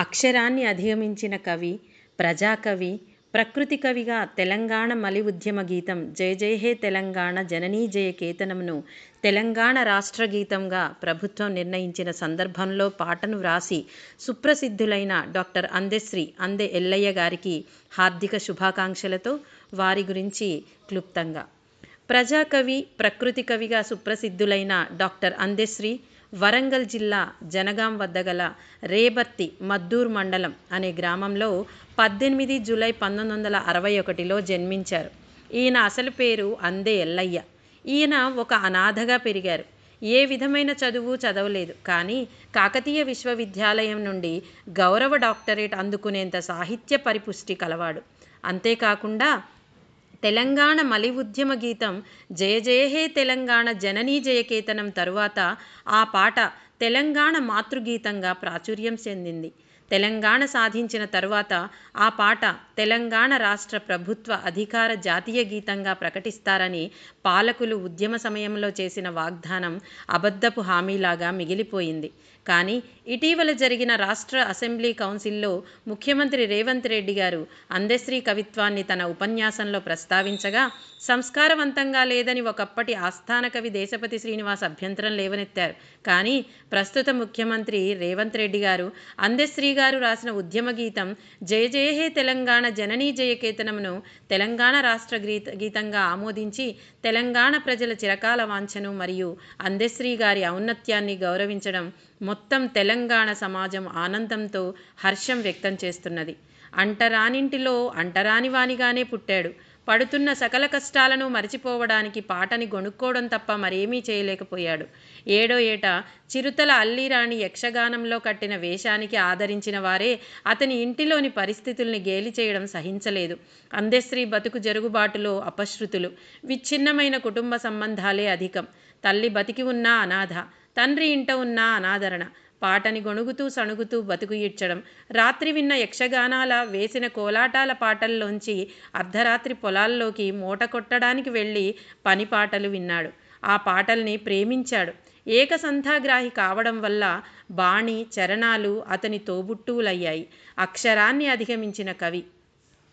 అక్షరాన్ని అధిగమించిన కవి, ప్రజాకవి, ప్రకృతి కవిగా తెలంగాణ మలి ఉద్యమ గీతం జయ జయ హే తెలంగాణ జననీ జయ కేతనంను తెలంగాణ రాష్ట్ర గీతంగా ప్రభుత్వం నిర్ణయించిన సందర్భంలో పాటను వ్రాసి సుప్రసిద్ధులైన డాక్టర్ అందెశ్రీ అందె ఎల్లయ్య గారికి హార్దిక శుభాకాంక్షలతో వారి గురించి క్లుప్తంగా. ప్రజాకవి, ప్రకృతి కవిగా సుప్రసిద్ధులైన డాక్టర్ అందెశ్రీ వరంగల్ జిల్లా జనగాం వద్ద గల రేబర్తి మద్దూర్ మండలం అనే గ్రామంలో పద్దెనిమిది జూలై పంతొమ్మిది వందల అరవై ఒకటిలో జన్మించారు. ఈయన అసలు పేరు అందే ఎల్లయ్య. ఈయన ఒక అనాథగా పెరిగారు. ఏ విధమైన చదువు చదవలేదు. కానీ కాకతీయ విశ్వవిద్యాలయం నుండి గౌరవ డాక్టరేట్ అందుకునేంత సాహిత్య పరిపుష్టి కలవాడు. అంతేకాకుండా తెలంగాణ మలి ఉద్యమ గీతం జయ జయ హే తెలంగాణ జననీ జయకేతనం తరువాత ఆ పాట తెలంగాణ మాతృగీతంగా ప్రాచుర్యం చెందింది. తెలంగాణ సాధించిన తరువాత ఆ పాట తెలంగాణ రాష్ట్ర ప్రభుత్వ అధికార జాతీయ గీతంగా ప్రకటిస్తారని పాలకులు ఉద్యమ సమయంలో చేసిన వాగ్దానం అబద్ధపు హామీలాగా మిగిలిపోయింది. కానీ ఇటీవల జరిగిన రాష్ట్ర అసెంబ్లీ కౌన్సిల్లో ముఖ్యమంత్రి రేవంత్ రెడ్డి గారు అందెశ్రీ కవిత్వాన్ని తన ఉపన్యాసంలో ప్రస్తావించగా సంస్కారవంతంగా లేదని ఒకప్పటి ఆస్థాన కవి దేశపతి శ్రీనివాస్ అభ్యంతరం లేవనెత్తారు. కానీ ప్రస్తుత ముఖ్యమంత్రి రేవంత్ రెడ్డి గారు అందశ్రీగా గారు రాసిన ఉద్యమ గీతం జయ జయ హే తెలంగాణ జననీ జయకేతనమును తెలంగాణ రాష్ట్ర గీత గీతంగా ఆమోదించి తెలంగాణ ప్రజల చిరకాల వాంఛను మరియు అందెశ్రీ గారి ఔన్నత్యాన్ని గౌరవించడం మొత్తం తెలంగాణ సమాజం ఆనందంతో హర్షం వ్యక్తం చేస్తున్నది. అంటరానింటిలో అంటరానివానిగానే పుట్టాడు. పడుతున్న సకల కష్టాలను మరచిపోవడానికి పాటని గొనుక్కోవడం తప్ప మరేమీ చేయలేకపోయాడు. ఏడో ఏట చిరుతల అల్లిరాణి యక్షగానంలో కట్టిన వేషానికి ఆదరించిన వారే అతని ఇంటిలోని పరిస్థితుల్ని గేలి చేయడం సహించలేదు. అందశ్రీ బతుకు జరుగుబాటులో అపశృతులు, విచ్ఛిన్నమైన కుటుంబ సంబంధాలే అధికం. తల్లి బతికి ఉన్నా అనాథ, తండ్రి ఇంట ఉన్నా అనాదరణ. పాటని గొణుగుతూ సణుగుతూ బతుకు ఈడ్చడం. రాత్రి విన్న యక్షగానాల, వేసిన కోలాటాల పాటల్లోంచి అర్ధరాత్రి పొలాల్లోకి మూట కొట్టడానికి వెళ్ళి పని పాటలు విన్నాడు. ఆ పాటల్ని ప్రేమించాడు. ఏకసంధాగ్రాహి కావడం వల్ల బాణి, చరణాలు అతని తోబుట్టువులయ్యాయి. అక్షరాన్ని అధిగమించిన కవి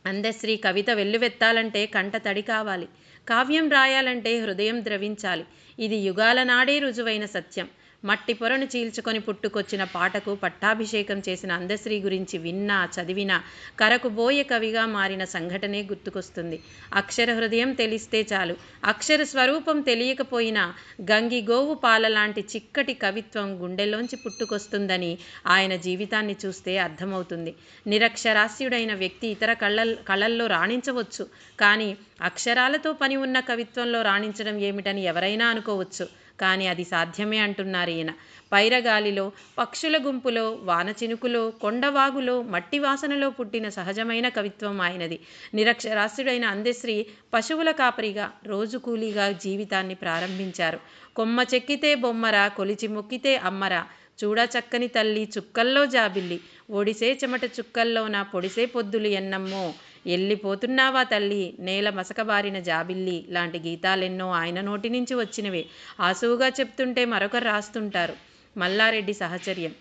అందశ్రీ కవిత వెల్లువెత్తాలంటే కంట తడి కావాలి. కావ్యం రాయాలంటే హృదయం ద్రవించాలి. ఇది యుగాల నాడే రుజువైన సత్యం. మట్టి పొరను చీల్చుకొని పుట్టుకొచ్చిన పాటకు పట్టాభిషేకం చేసిన అందశ్రీ గురించి విన్నా, చదివినా కరకుబోయే కవిగా మారిన సంఘటనే గుర్తుకొస్తుంది. అక్షర హృదయం తెలిస్తే చాలు. అక్షర స్వరూపం తెలియకపోయినా గంగి గోవు పాల పాలలాంటి చిక్కటి కవిత్వం గుండెలోంచి పుట్టుకొస్తుందని ఆయన జీవితాన్ని చూస్తే అర్థమవుతుంది. నిరక్షరాస్యుడైన వ్యక్తి ఇతర కళ్ళ కళల్లో రాణించవచ్చు. కానీ అక్షరాలతో పని ఉన్న కవిత్వంలో రాణించడం ఏమిటని ఎవరైనా అనుకోవచ్చు. కానీ అది సాధ్యమే అంటున్నారు ఈయన పైరగాలిలో, పక్షుల గుంపులో, వాన చినుకులో, కొండవాగులో, మట్టి వాసనలో పుట్టిన సహజమైన కవిత్వం ఆయనది. నిరక్షరాస్యుడైన అందశ్రీ పశువుల కాపరిగా, రోజు కూలీగా జీవితాన్ని ప్రారంభించారు. కొమ్మ చెక్కితే బొమ్మరా, కొలిచి మొక్కితే అమ్మరా, చూడచక్కని తల్లి చుక్కల్లో జాబిల్లి, ఒడిసే చెమట చుక్కల్లోన పొడిసే పొద్దులు ఎన్నమ్మో, ఎల్లిపోతున్నావా తల్లి నేల మసకబారిన జాబిల్లి లాంటి గీతాలెన్నో ఆయన నోటి నుంచి వచ్చినవే. ఆసువుగా చెప్తుంటే మరొకరు రాస్తుంటారు. మల్లారెడ్డి సహచర్యం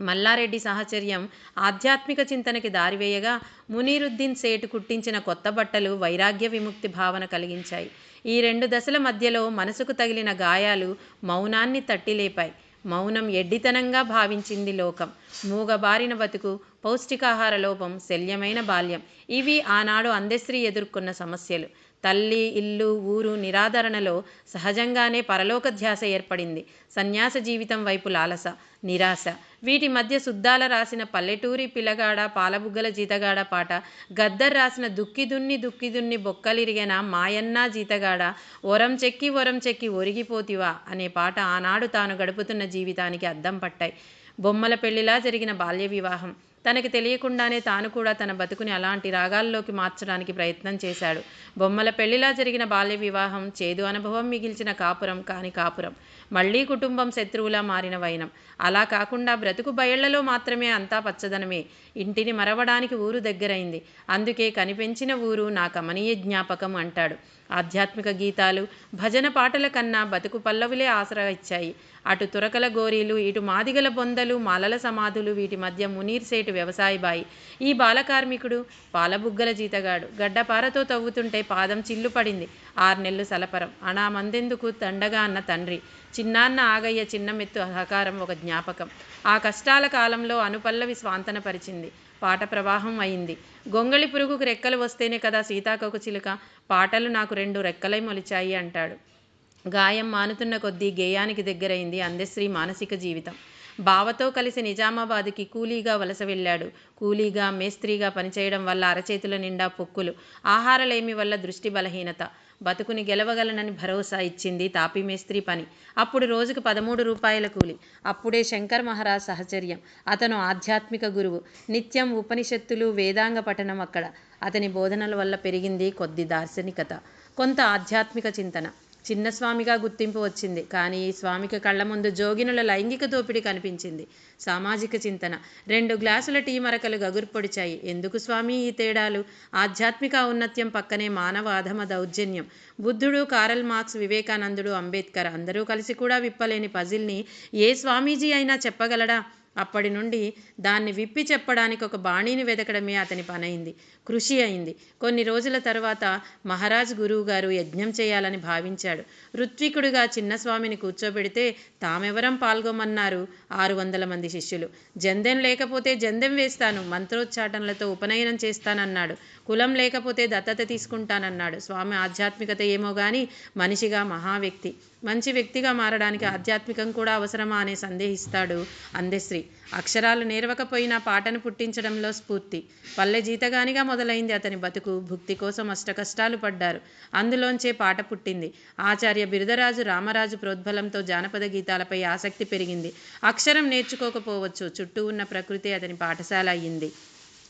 మల్లారెడ్డి సాహచర్యం ఆధ్యాత్మిక చింతనకి దారివేయగా మునీరుద్దీన్ సేటు కుట్టించిన కొత్త బట్టలు వైరాగ్య విముక్తి భావన కలిగించాయి. ఈ రెండు దశల మధ్యలో మనసుకు తగిలిన గాయాలు మౌనాన్ని తట్టిలేపాయి. మౌనం ఎడ్డితనంగా భావించింది లోకం. మూగబారిన బతుకు, పౌష్టికాహార లోపం, శల్యమైన బాల్యం ఇవి ఆనాడు అందశ్రీ ఎదుర్కొన్న సమస్యలు. తల్లి, ఇల్లు, ఊరు నిరాదరణలో సహజంగానే పరలోక ధ్యాస ఏర్పడింది. సన్యాస జీవితం వైపు లాలస, నిరాశ. వీటి మధ్య సుద్దాల రాసిన పల్లెటూరి పిలగాడ పాలబుగ్గల జీతగాడ పాట, గద్దర్ రాసిన దుక్కి దున్ని దుక్కి దున్ని బొక్కలిరిగెన మాయన్నా జీతగాడ, ఒరం చెక్కి ఒరం చెక్కి ఒరిగిపోతివా అనే పాట ఆనాడు తాను గడుపుతున్న జీవితానికి అద్దం పట్టాయి. బొమ్మల పెళ్ళిలా జరిగిన బాల్య వివాహం. తనకి తెలియకుండానే తాను కూడా తన బతుకుని అలాంటి రాగాల్లోకి మార్చడానికి ప్రయత్నం చేశాడు. బొమ్మల పెళ్ళిలా జరిగిన బాల్య వివాహం చేదు అనుభవం మిగిల్చిన కాపురం కాని కాపురం. మళ్ళీ కుటుంబం శత్రువులా మారిన వైనం. అలా కాకుండా బ్రతుకు బయళ్ళలో మాత్రమే అంతా పచ్చదనమే. ఇంటిని మరవడానికి ఊరు దగ్గరైంది. అందుకే కనిపించిన ఊరు నా కమనీయ జ్ఞాపకం అంటాడు. ఆధ్యాత్మిక గీతాలు, భజన పాటల కన్నా బతుకు పల్లవులే ఆసరా ఇచ్చాయి. అటు తురకల గోరీలు, ఇటు మాదిగల బొందలు, మాలల సమాధులు వీటి మధ్య మునీర్ సేటు వ్యవసాయబాయి ఈ బాలకార్మికుడు పాలబుగ్గల జీతగాడు. గడ్డపారతో తవ్వుతుంటే పాదం చిల్లు పడింది. ఆరు నెలలు సలపరం. అనా మందెందుకు తండగా అన్న తండ్రి. చిన్నాన్న ఆగయ్య చిన్నమెత్తు సహకారం ఒక జ్ఞాపకం. ఆ కష్టాల కాలంలో అనుపల్లవి స్వాంతనపరిచింది పాట ప్రవాహం అయింది. గొంగళి పురుగుకు రెక్కలు వస్తేనే కదా సీతాకొక చిలుక. పాటలు నాకు రెండు రెక్కలై మొలిచాయి అంటాడు. గాయం మానుతున్న కొద్దీ గేయానికి దగ్గరైంది అందశ్రీ మానసిక జీవితం. బావతో కలిసి నిజామాబాద్కి కూలీగా వలస వెళ్ళాడు. కూలీగా మేస్త్రీగా పనిచేయడం వల్ల అరచేతుల నిండా పొక్కులు. ఆహారలేమి వల్ల దృష్టి బలహీనత. బతుకుని గెలవగలనని భరోసా ఇచ్చింది తాపీ మేస్త్రీ పని. అప్పుడు రోజుకు పదమూడు రూపాయల కూలి. అప్పుడే శంకర్ మహారాజ్ సహచర్యం. అతను ఆధ్యాత్మిక గురువు. నిత్యం ఉపనిషత్తులు వేదాంగ పఠనం అక్కడ. అతని బోధనల వల్ల పెరిగింది కొద్ది దార్శనికత. కొంత ఆధ్యాత్మిక చింతన. చిన్న స్వామిగా గుర్తింపు వచ్చింది. కానీ ఈ స్వామికి కళ్ళ ముందు జోగినుల లైంగిక దోపిడీ కనిపించింది. సామాజిక చింతన. రెండు గ్లాసుల టీ మరకలు గగురు పొడిచాయి. ఎందుకు స్వామి ఈ తేడాలు? ఆధ్యాత్మిక ఔన్నత్యం పక్కనే మానవ అధమ దౌర్జన్యం. బుద్ధుడు కారల్ మార్క్స్ వివేకానందుడు అంబేద్కర్ అందరూ కలిసి కూడా విప్పలేని పజిల్ని ఏ స్వామీజీ అయినా చెప్పగలడా? అప్పటి నుండి దాన్ని విప్పి చెప్పడానికి ఒక బాణీని వెతకడమే అతని పనైంది. కృషి అయింది. కొన్ని రోజుల తరువాత మహారాజ్ గురువు గారు యజ్ఞం చేయాలని భావించాడు. ఋత్వికుడిగా చిన్నస్వామిని కూర్చోబెడితే తామెవరం పాల్గొమన్నారు ఆరు వందల మంది శిష్యులు. జందెం లేకపోతే జందెం వేస్తాను మంత్రోచ్చాటనలతో ఉపనయనం చేస్తానన్నాడు. కులం లేకపోతే దత్తత తీసుకుంటానన్నాడు. స్వామి ఆధ్యాత్మికత ఏమో గాని మనిషిగా మహావ్యక్తి. మంచి వ్యక్తిగా మారడానికి ఆధ్యాత్మికం కూడా అవసరమా అనే సందేహిస్తాడు అందశ్రీ అక్షరాలు నేర్వకపోయినా పాటను పుట్టించడంలో స్ఫూర్తి. పల్లె జీతగానిగా మొదలైంది అతని బతుకు. భుక్తి కోసం అష్టకష్టాలు పడ్డారు. అందులోంచే పాట పుట్టింది. ఆచార్య బిరుదరాజు రామరాజు ప్రోద్బలంతో జానపద గీతాలపై ఆసక్తి పెరిగింది. అక్షరం నేర్చుకోకపోవచ్చు. చుట్టూ ఉన్న ప్రకృతి అతని పాఠశాల అయ్యింది.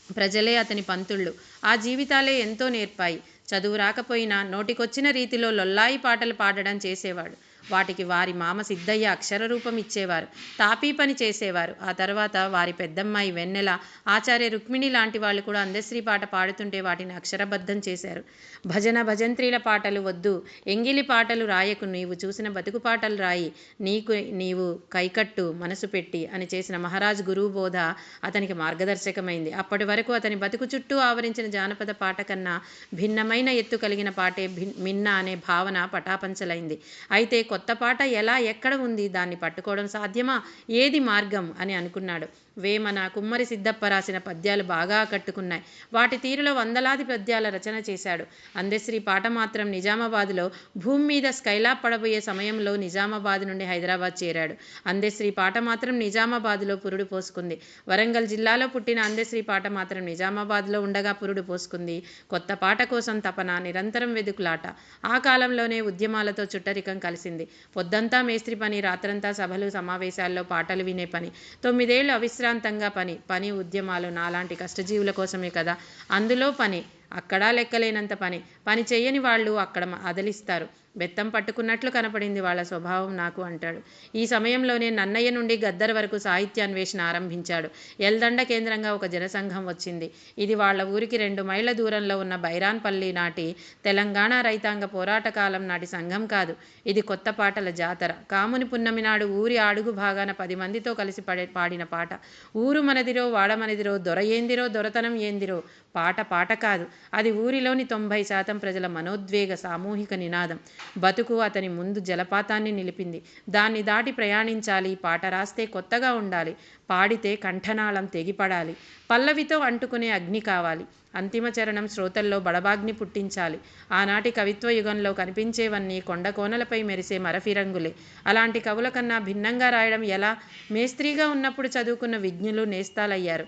ప్రజలే అతని పంతుళ్ళు. ఆ జీవితాలే ఎంతో నేర్పాయి. చదువు రాకపోయినా నోటికొచ్చిన రీతిలో లొల్లాయి పాటలు పాడడం చేసేవాడు. వాటికి వారి మామ సిద్ధయ్య అక్షర రూపం ఇచ్చేవారు తాపీ పని చేసేవారు. ఆ తర్వాత వారి పెద్దమ్మాయి వెన్నెల ఆచార్య రుక్మిణి లాంటి వాళ్ళు కూడా అందశ్రీ పాట పాడుతుంటే వాటిని అక్షరబద్ధం చేశారు. భజన భజంత్రీల పాటలు వద్దు ఎంగిలి పాటలు రాయకు నీవు చూసిన బతుకు పాటలు రాయి నీకు నీవు కైకట్టు మనసు పెట్టి అని చేసిన మహారాజ్ గురువు బోధ అతనికి మార్గదర్శకమైంది. అప్పటి వరకు అతని బతుకు చుట్టూ ఆవరించిన జానపద పాట కన్నా భిన్నమైన ఎత్తు కలిగిన పాటే భిన్ మిన్న అనే భావన పటాపంచలైంది. అయితే కొత్త పాట ఎలా ఎక్కడ ఉంది దాన్ని పట్టుకోవడం సాధ్యమా ఏది మార్గం అని అనుకున్నాడు. వేమన కుమ్మరి సిద్ధప్ప రాసిన పద్యాలు బాగా కట్టుకున్నాయి. వాటి తీరులో వందలాది పద్యాల రచన చేశాడు. అందశ్రీ పాట మాత్రం నిజామాబాద్లో భూమి మీద స్కైలాబ్ పడబోయే సమయంలో నిజామాబాద్ నుండి హైదరాబాద్ చేరాడు. అందశ్రీ పాట మాత్రం నిజామాబాద్లో పురుడు పోసుకుంది. వరంగల్ జిల్లాలో పుట్టిన అందశ్రీ పాట మాత్రం నిజామాబాద్లో ఉండగా పురుడు పోసుకుంది. కొత్త పాట కోసం తపన నిరంతరం వెదుకులాట. ఆ కాలంలోనే ఉద్యమాలతో చుట్టరికం కలిసింది. పొద్దంతా మేస్త్రి పని రాత్రంతా సభలు సమావేశాల్లో పాటలు వినే పని. తొమ్మిదేళ్ళు తొమ్మిదేళ్ళు అవిశ్రాంతంగా పని పని ఉద్యమాలు నాలాంటి కష్టజీవుల కోసమే కదా. అందులో పని అక్కడా లెక్కలేనంత పని. పని చెయ్యని వాళ్ళు అక్కడ అదలిస్తారు. బెత్తం పట్టుకున్నట్లు కనపడింది వాళ్ళ స్వభావం నాకు అంటాడు. ఈ సమయంలోనే నన్నయ్య నుండి గద్దర్ వరకు సాహిత్యాన్వేషణ ఆరంభించాడు. ఎల్దండ కేంద్రంగా ఒక జనసంఘం వచ్చింది. ఇది వాళ్ళ ఊరికి రెండు మైళ్ళ దూరంలో ఉన్న బైరాన్పల్లి నాటి తెలంగాణ రైతాంగ పోరాట కాలం నాటి సంఘం కాదు. ఇది కొత్త పాటల జాతర. కాముని పున్నమి నాడు ఊరి అడుగు భాగాన పది మందితో కలిసి పడే పాడిన పాట. ఊరు మనదిరో వాడమనదిరో దొర ఏందిరో దొరతనం ఏందిరో పాట పాట కాదు. అది ఊరిలోని తొంభై శాతం ప్రజల మనోద్వేగ సామూహిక నినాదం. బతుకు అతని ముందు జలపాతాన్ని నిలిపింది. దాన్ని దాటి ప్రయాణించాలి. పాట రాస్తే కొత్తగా ఉండాలి. పాడితే కంఠనాళం తెగిపడాలి. పల్లవితో అంటుకునే అగ్ని కావాలి. అంతిమ చరణం శ్రోతల్లో బడబాగ్ని పుట్టించాలి. ఆనాటి కవిత్వ యుగంలో కనిపించేవన్నీ కొండ కోనలపై మెరిసే మరఫిరంగులే. అలాంటి కవుల కన్నా భిన్నంగా రాయడం ఎలా? మేస్త్రీగా ఉన్నప్పుడు చదువుకున్న విజ్ఞులు నేస్తాలయ్యారు.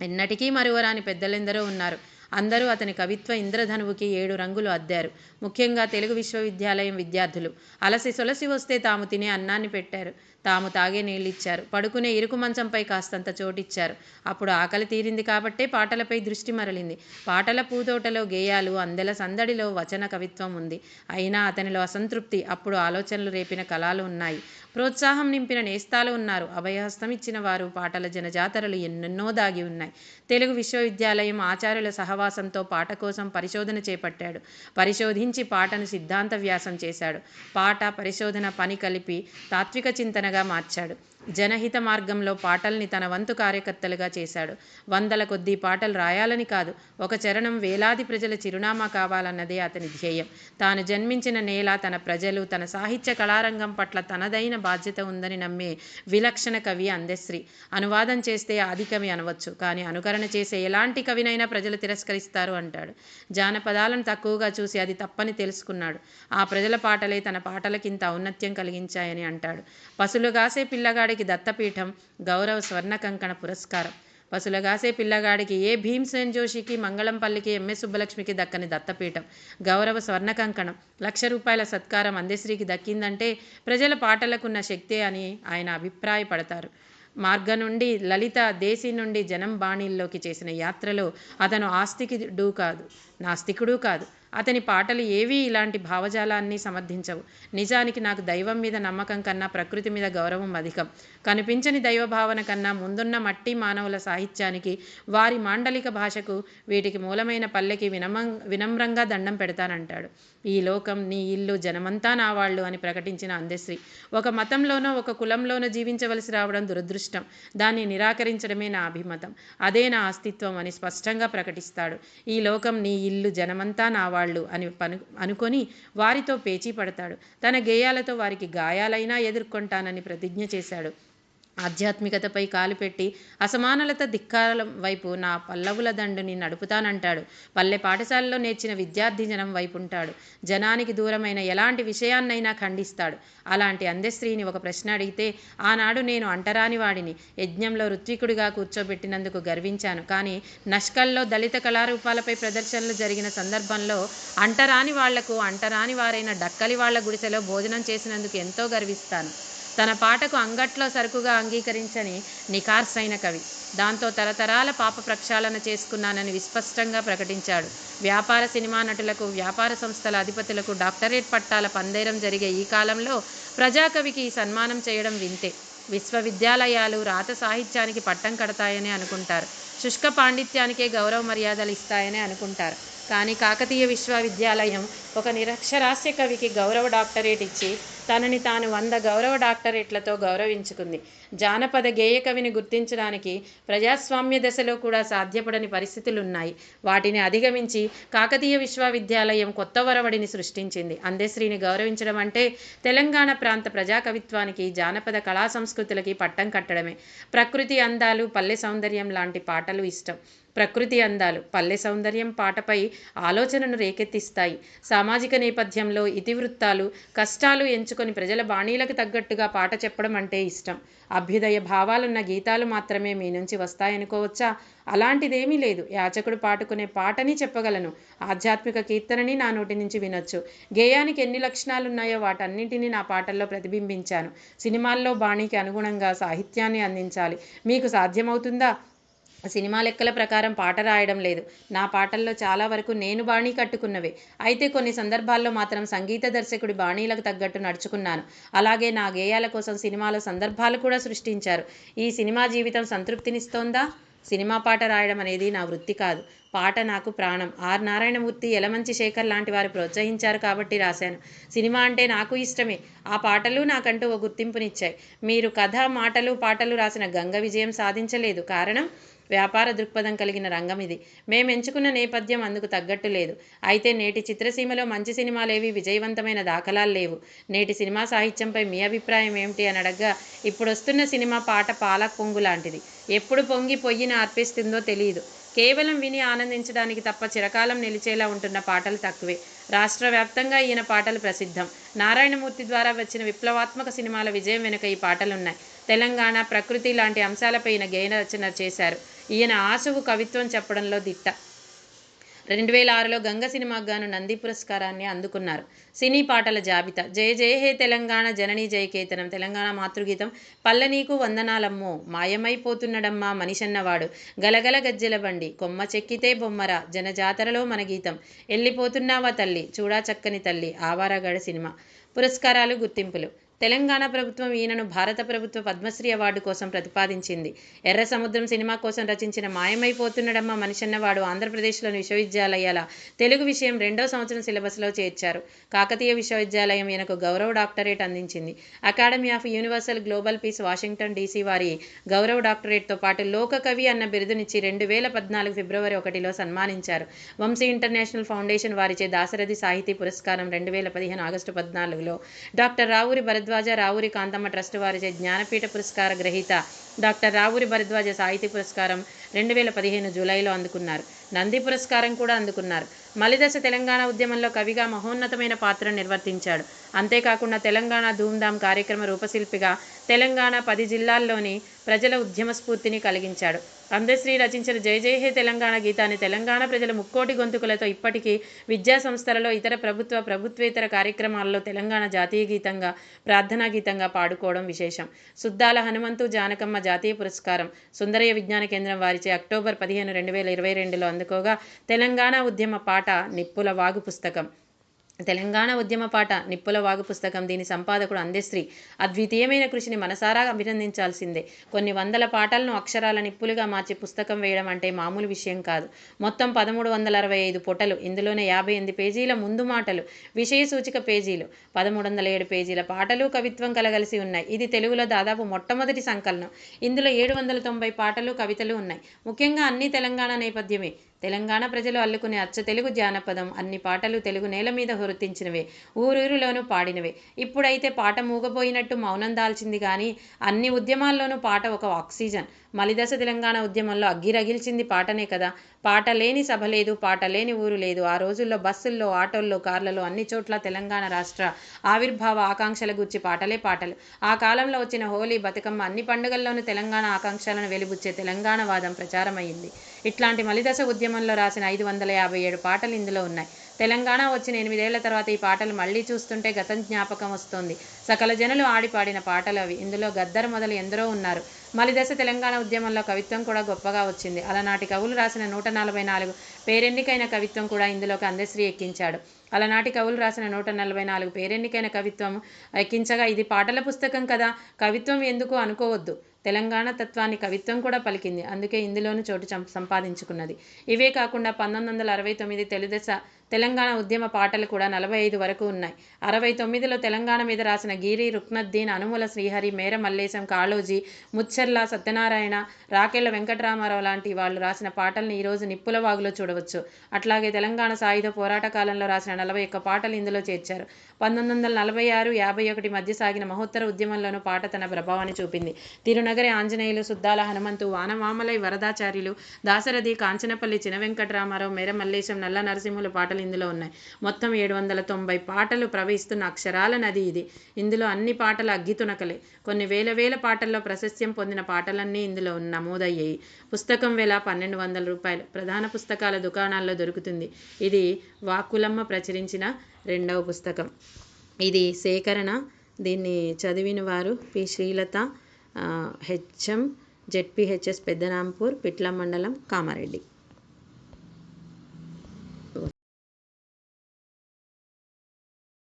ఎన్నటికీ మరువరాని పెద్దలెందరో ఉన్నారు. అందరూ అతని కవిత్వ ఇంద్రధనువుకి ఏడు రంగులు అద్దారు. ముఖ్యంగా తెలుగు విశ్వవిద్యాలయం విద్యార్థులు. అలసి సొలసి వస్తే తాము తినే అన్నాన్ని పెట్టారు. తాము తాగే నీళ్ళిచ్చారు. పడుకునే ఇరుకు మంచంపై కాస్తంత చోటిచ్చారు. అప్పుడు ఆకలి తీరింది కాబట్టే పాటలపై దృష్టి మరలింది. పాటల పూతోటలో గేయాలు అందెల సందడిలో వచన కవిత్వం ఉంది. అయినా అతనిలో అసంతృప్తి అప్పుడు ఆలోచనలు రేపిన కళలు ఉన్నాయి. ప్రోత్సాహం నింపిన నేస్తాలు ఉన్నారు. అభయహస్తం ఇచ్చిన వారు పాటల జనజాతరలు ఎన్నెన్నో దాగి ఉన్నాయి. తెలుగు విశ్వవిద్యాలయం ఆచార్యుల సహవాసంతో పాట కోసం పరిశోధన చేపట్టాడు. పరిశోధించి పాటను సిద్ధాంత వ్యాసం చేశాడు. పాట పరిశోధన పని కలిపి తాత్విక చింతన చింతనగా మార్చాడు. జనహిత మార్గంలో పాటల్ని తన వంతు కార్యకర్తలుగా చేశాడు. వందల కొద్దీ పాటలు రాయాలని కాదు ఒక చరణం వేలాది ప్రజల చిరునామా కావాలన్నదే అతని ధ్యేయం. తాను జన్మించిన నేల తన ప్రజలు తన సాహిత్య కళారంగం పట్ల తనదైన బాధ్యత ఉందని నమ్మే విలక్షణ కవి అందశ్రీ అనువాదం చేస్తే ఆది కవి అనవచ్చు కానీ అనుకరణ చేసే ఎలాంటి కవినైనా ప్రజలు తిరస్కరిస్తారు అంటాడు. జానపదాలను తక్కువగా చూసి అది తప్పని తెలుసుకున్నాడు. ఆ ప్రజల పాటలే తన పాటలకింత ఔన్నత్యం కలిగించాయని అంటాడు. పసులుగాసే పిల్లగాడికి దత్తపీఠం గౌరవ స్వర్ణ కంకణ పురస్కారం. పసులగాసే పిల్లగాడికి ఏ భీమ్సేన్ జోషికి మంగళంపల్లికి ఎంఎస్ సుబ్బలక్ష్మికి దక్కని దత్తపీఠం గౌరవ స్వర్ణ కంకణం లక్ష రూపాయల సత్కారం అందశ్రీకి దక్కిందంటే ప్రజల పాటలకున్న శక్తే అని ఆయన అభిప్రాయపడతారు. మార్గ నుండి లలిత దేశీ నుండి జనం బాణీల్లోకి చేసిన యాత్రలో అతను ఆస్తికుడు కాదు నాస్తికుడు కాదు. అతని పాటలు ఏవీ ఇలాంటి భావజాలాన్ని సమర్థించవు. నిజానికి నాకు దైవం మీద నమ్మకం కన్నా ప్రకృతి మీద గౌరవం అధికం. కనిపించని దైవ భావన కన్నా ముందున్న మట్టి మానవుల సాహిత్యానికి వారి మాండలిక భాషకు వీటికి మూలమైన పల్లెకి వినమం వినమ్రంగా దండం పెడతానంటాడు. ఈ లోకం నీ ఇల్లు జనమంతా నా వాళ్ళు అని ప్రకటించిన అందశ్రీ ఒక మతంలోనో ఒక కులంలోనో జీవించవలసి రావడం దురదృష్టం. దాన్ని నిరాకరించడమే నా అభిమతం. అదే నా అస్తిత్వం అని స్పష్టంగా ప్రకటిస్తాడు. ఈ లోకం నీ ఇల్లు జనమంతా నా వాళ్ళు అని పను అనుకొని వారితో పేచీ పడతాడు. తన గేయాలతో వారికి గాయాలైనా ఎదుర్కొంటానని ప్రతిజ్ఞ చేశాడు. ఆధ్యాత్మికతపై కాలు పెట్టి అసమానలత ధిక్కారం వైపు నా పల్లవుల దండుని నడుపుతానంటాడు. పల్లె పాఠశాలలో నేర్చిన విద్యార్థి జనం వైపు ఉంటాడు జనానికి దూరమైన ఎలాంటి విషయాన్నైనా ఖండిస్తాడు. అలాంటి అందశ్రీని ఒక ప్రశ్న అడిగితే ఆనాడు నేను అంటరాని వాడిని. యజ్ఞంలో ఋత్వికుడిగా కూర్చోబెట్టినందుకు గర్వించాను. కానీ నష్కల్లో దళిత కళారూపాలపై ప్రదర్శనలు జరిగిన సందర్భంలో అంటరాని వాళ్ళకు అంటరాని వారైన డక్కలి వాళ్ళ గుడిసెలో భోజనం చేసినందుకు ఎంతో గర్విస్తాను. తన పాటకు అంగట్లో సరుకుగా అంగీకరించని నికార్సైన కవి. దాంతో తరతరాల పాప ప్రక్షాళన చేసుకున్నానని విస్పష్టంగా ప్రకటించాడు. వ్యాపార సినిమా నటులకు వ్యాపార సంస్థల అధిపతులకు డాక్టరేట్ పట్టాల పందేరం జరిగే ఈ కాలంలో ప్రజాకవికి ఈ సన్మానం చేయడం వింతే. విశ్వవిద్యాలయాలు రాత సాహిత్యానికి పట్టం కడతాయని అనుకుంటారు. శుష్క పాండిత్యానికే గౌరవ మర్యాదలు ఇస్తాయని అనుకుంటారు. కానీ కాకతీయ విశ్వవిద్యాలయం ఒక నిరక్షరాస్య కవికి గౌరవ డాక్టరేట్ ఇచ్చి తనని తాను వంద గౌరవ డాక్టరేట్లతో గౌరవించుకుంది. జానపద గేయ కవిని గుర్తించడానికి ప్రజాస్వామ్య దశలో కూడా సాధ్యపడని పరిస్థితులున్నాయి. వాటిని అధిగమించి కాకతీయ విశ్వవిద్యాలయం కొత్త వరవడిని సృష్టించింది. అందశ్రీని గౌరవించడం అంటే తెలంగాణ ప్రాంత ప్రజాకవిత్వానికి జానపద కళా సంస్కృతులకి పట్టం కట్టడమే. ప్రకృతి అందాలు పల్లె సౌందర్యం లాంటి పాటలు ఇష్టం. ప్రకృతి అందాలు పల్లె సౌందర్యం పాటపై ఆలోచనను రేకెత్తిస్తాయి. సామాజిక నేపథ్యంలో ఇతివృత్తాలు కష్టాలు ఎంచుకొని ప్రజల బాణీలకు తగ్గట్టుగా పాట చెప్పడం అంటే ఇష్టం. అభ్యుదయ భావాలున్న గీతాలు మాత్రమే మీ నుంచి వస్తాయనుకోవచ్చా? అలాంటిదేమీ లేదు. యాచకుడు పాటుకునే పాటని చెప్పగలను. ఆధ్యాత్మిక కీర్తనని నా నోటి నుంచి వినొచ్చు. గేయానికి ఎన్ని లక్షణాలున్నాయో వాటన్నింటినీ నా పాటల్లో ప్రతిబింబించాను. సినిమాల్లో బాణీకి అనుగుణంగా సాహిత్యాన్ని అందించాలి. మీకు సాధ్యమవుతుందా? సినిమా లెక్కల ప్రకారం పాట రాయడం లేదు. నా పాటల్లో చాలా వరకు నేను బాణీ కట్టుకున్నవే. అయితే కొన్ని సందర్భాల్లో మాత్రం సంగీత దర్శకుడి బాణీలకు తగ్గట్టు నడుచుకున్నాను. అలాగే నా గేయాల కోసం సినిమాలో సందర్భాలు కూడా సృష్టించారు. ఈ సినిమా జీవితం సంతృప్తినిస్తోందా? సినిమా పాట రాయడం అనేది నా వృత్తి కాదు. పాట నాకు ప్రాణం. ఆర్. నారాయణమూర్తి ఎలమంచి శేఖర్ లాంటి వారు ప్రోత్సహించారు కాబట్టి రాశాను. సినిమా అంటే నాకు ఇష్టమే. ఆ పాటలు నాకంటూ ఓ గుర్తింపునిచ్చాయి. మీరు కథ మాటలు పాటలు రాసిన గంగ విజయం సాధించలేదు. కారణం? వ్యాపార దృక్పథం కలిగిన రంగం ఇది. మేము ఎంచుకున్న నేపథ్యం అందుకు తగ్గట్టు లేదు. అయితే నేటి చిత్రసీమలో మంచి సినిమాలేవి విజయవంతమైన దాఖలాలు లేవు. నేటి సినిమా సాహిత్యంపై మీ అభిప్రాయం ఏమిటి అని అడగ్గా ఇప్పుడొస్తున్న సినిమా పాట పాల పొంగు లాంటిది. ఎప్పుడు పొంగి పొయ్యిని అర్పిస్తుందో తెలియదు కేవలం విని ఆనందించడానికి తప్ప చిరకాలం నిలిచేలా ఉంటున్న పాటలు తక్కువే. రాష్ట్ర వ్యాప్తంగా ఈయన పాటలు ప్రసిద్ధం. నారాయణమూర్తి ద్వారా వచ్చిన విప్లవాత్మక సినిమాల విజయం వెనుక ఈ పాటలున్నాయి. తెలంగాణ ప్రకృతి లాంటి అంశాలపైన ఈయన గేయ రచన చేశారు. ఈయన ఆశువు కవిత్వం చెప్పడంలో దిట్ట. రెండు వేల ఆరులో గంగ సినిమాకు గాను నంది పురస్కారాన్ని అందుకున్నారు. సినీ పాటల జాబితా. జయ జయ హే తెలంగాణ జననీ జయకేతనం తెలంగాణ మాతృగీతం. పల్లనీకు వందనాలమ్మో మాయమైపోతున్నడమ్మా మనిషన్నవాడు. గలగల గజ్జెల బండి కొమ్మ చెక్కితే బొమ్మర జనజాతరలో మన గీతం. వెళ్ళిపోతున్నావా తల్లి చూడా చక్కని తల్లి ఆవారగడ సినిమా. పురస్కారాలు గుర్తింపులు. తెలంగాణ ప్రభుత్వం ఈయనను భారత ప్రభుత్వ పద్మశ్రీ అవార్డు కోసం ప్రతిపాదించింది. ఎర్ర సముద్రం సినిమా కోసం రచించిన మాయమైపోతున్నడమ్మ మనిషన్నవాడు ఆంధ్రప్రదేశ్లోని విశ్వవిద్యాలయాల తెలుగు విషయం రెండో సంవత్సరం సిలబస్లో చేర్చారు. కాకతీయ విశ్వవిద్యాలయం ఈయనకు గౌరవ డాక్టరేట్ అందించింది. Academy of universal global peace Washington DC వారి గౌరవ డాక్టరేట్తో పాటు లోక కవి అన్న బిరుదునిచ్చి రెండు వేల పద్నాలుగు ఫిబ్రవరి ఒకటిలో సన్మానించారు. వంశీ ఇంటర్నేషనల్ ఫౌండేషన్ వారిచే దాశరథి సాహితీ పురస్కారం రెండు వేల పదిహేను ఆగస్టు పద్నాలుగులో డాక్టర్ రావూరి భరద్వాజ రావురి కాంతమ్మ ట్రస్ట్ వారిచే జ్ఞానపీఠ పురస్కార గ్రహీత డాక్టర్ రావురి భరద్వాజ సాహితీ పురస్కారం రెండు వేల పదిహేను జూలైలో అందుకున్నారు. నంది పురస్కారం కూడా అందుకున్నారు. మలిదశ తెలంగాణ ఉద్యమంలో కవిగా మహోన్నతమైన పాత్ర నిర్వర్తించాడు. అంతేకాకుండా తెలంగాణ ధూమ్ధామ్ కార్యక్రమ రూపశిల్పిగా తెలంగాణ పది జిల్లాల్లోని ప్రజల ఉద్యమ స్ఫూర్తిని కలిగించాడు. అందశ్రీ రచించిన జయ జయ హే తెలంగాణ గీతాన్ని తెలంగాణ ప్రజల ముక్కోటి గొంతుకులతో ఇప్పటికీ విద్యా సంస్థలలో ఇతర ప్రభుత్వ ప్రభుత్వేతర కార్యక్రమాల్లో తెలంగాణ జాతీయ గీతంగా ప్రార్థనా గీతంగా పాడుకోవడం విశేషం. సుద్దాల హనుమంతు జానకమ్మ జాతీయ పురస్కారం. సుందరయ్య విజ్ఞాన కేంద్రం వారిచే అక్టోబర్ పదిహేను రెండు వేల ఇరవై రెండులో అందుకోగా తెలంగాణ ఉద్యమ పాట నిప్పుల వాగు పుస్తకం. తెలంగాణ ఉద్యమ పాట నిప్పుల వాగు పుస్తకం దీని సంపాదకుడు అందశ్రీ అద్వితీయమైన కృషిని మనసారా అభినందించాల్సిందే. కొన్ని వందల పాటలను అక్షరాల నిప్పులుగా మార్చి పుస్తకం వేయడం అంటే మామూలు విషయం కాదు. మొత్తం పదమూడు వందల అరవై ఐదు పొటలు ఇందులోనే యాభై ఎనిమిది పేజీల ముందు మాటలు విషయ సూచిక పేజీలు పదమూడు వందల ఏడు పేజీల పాటలు కవిత్వం కలగలిసి ఉన్నాయి. ఇది తెలుగులో దాదాపు మొట్టమొదటి సంకలనం. ఇందులో ఏడు వందల తొంభై పాటలు కవితలు ఉన్నాయి. ముఖ్యంగా అన్ని తెలంగాణ నేపథ్యమే. తెలంగాణ ప్రజలు అల్లుకునే అచ్చ తెలుగు జానపదం అన్ని పాటలు తెలుగు నేల మీద హురితించినవే ఊరూరులోనూ పాడినవే. ఇప్పుడైతే పాట మూగపోయినట్టు మౌనం దాల్చింది కానీ అన్ని ఉద్యమాల్లోనూ పాట ఒక ఆక్సిజన్. మలిదశ తెలంగాణ ఉద్యమంలో అగ్గిరగిల్చింది పాటనే కదా. పాట లేని సభ లేదు పాట లేని ఊరు లేదు. ఆ రోజుల్లో బస్సుల్లో ఆటోల్లో కార్లలో అన్ని చోట్ల తెలంగాణ రాష్ట్ర ఆవిర్భావ ఆకాంక్షల గుర్చి పాటలే పాటలు. ఆ కాలంలో వచ్చిన హోలీ బతుకమ్మ అన్ని పండుగల్లోనూ తెలంగాణ ఆకాంక్షలను వెలిబుచ్చే తెలంగాణ వాదం ప్రచారమైంది ఇట్లాంటి మలిదశ ఉద్యమంలో రాసిన ఐదు వందల యాభై ఏడు పాటలు ఇందులో ఉన్నాయి. తెలంగాణ వచ్చిన ఎనిమిదేళ్ళ తర్వాత ఈ పాటలు మళ్ళీ చూస్తుంటే గతం జ్ఞాపకం వస్తోంది. సకల జనులు ఆడి పాడిన పాటలు అవి. ఇందులో గద్దర్ మొదలు ఎందరో ఉన్నారు. మలిదశ తెలంగాణ ఉద్యమంలో కవిత్వం కూడా గొప్పగా వచ్చింది. అలనాటి కవులు రాసిన నూట నలభై నాలుగు పేరెన్నికైన కవిత్వం కూడా ఇందులోకి అందశ్రీ ఎక్కించాడు. అలనాటి కవులు రాసిన నూట నలభై నాలుగు పేరెన్నికైన కవిత్వం ఎక్కించగా ఇది పాటల పుస్తకం కదా. కవిత్వం ఎందుకు అనుకోవద్దు? తెలంగాణ తత్వాన్ని కవిత్వం కూడా పలికింది. అందుకే ఇందులోనూ చోటు సంపాదించుకున్నది. ఇవే కాకుండా పంతొమ్మిది వందల అరవై తొమ్మిది తెలుగుదేశ తెలంగాణ ఉద్యమ పాటలు కూడా నలభై ఐదు వరకు ఉన్నాయి. అరవై తొమ్మిదిలో తెలంగాణ మీద రాసిన గీరి రుక్నద్దీన్ అనుముల శ్రీహరి మేర మల్లేశం కాళోజీ ముచ్చర్ల సత్యనారాయణ రాకేళ్ళ వెంకటరామారావు లాంటి వాళ్ళు రాసిన పాటల్ని ఈరోజు నిప్పుల వాగులో చూడవచ్చు. అట్లాగే తెలంగాణ సాయుధ పోరాట కాలంలో రాసిన నలభై ఒక్క పాటలు ఇందులో చేర్చారు. పంతొమ్మిది వందల నలభై ఆరు యాభై ఒకటి మధ్య సాగిన మహోత్తర ఉద్యమంలోనూ పాట తన ప్రభావాన్ని చూపింది. తిరునగరి ఆంజనేయులు సుద్దాల హనుమంతు వానమామలై వరదాచార్యులు దాసరథి కాంచనపల్లి చిన మేరమల్లేశం నల్ల నరసింహుల పాటలు ఇందులో ఉన్నాయి. మొత్తం ఏడు వందల తొంభై పాటలు ప్రవహిస్తున్న అక్షరాల నది ఇది. ఇందులో అన్ని పాటలు అగ్గితునకలే కొన్ని వేల వేల పాటల్లో ప్రశస్త్యం పొందిన పాటలన్నీ ఇందులో నమోదయ్యాయి. పుస్తకం వేల పన్నెండు వందల రూపాయలు. ప్రధాన పుస్తకాల దుకాణాల్లో దొరుకుతుంది. ఇది వాకులమ్మ ప్రచురించిన రెండవ పుస్తకం. ఇది సేకరణ. దీన్ని చదివిన వారు P. Srilatha HM ZPHS Peddanampur Pitla మండలం కామారెడ్డి.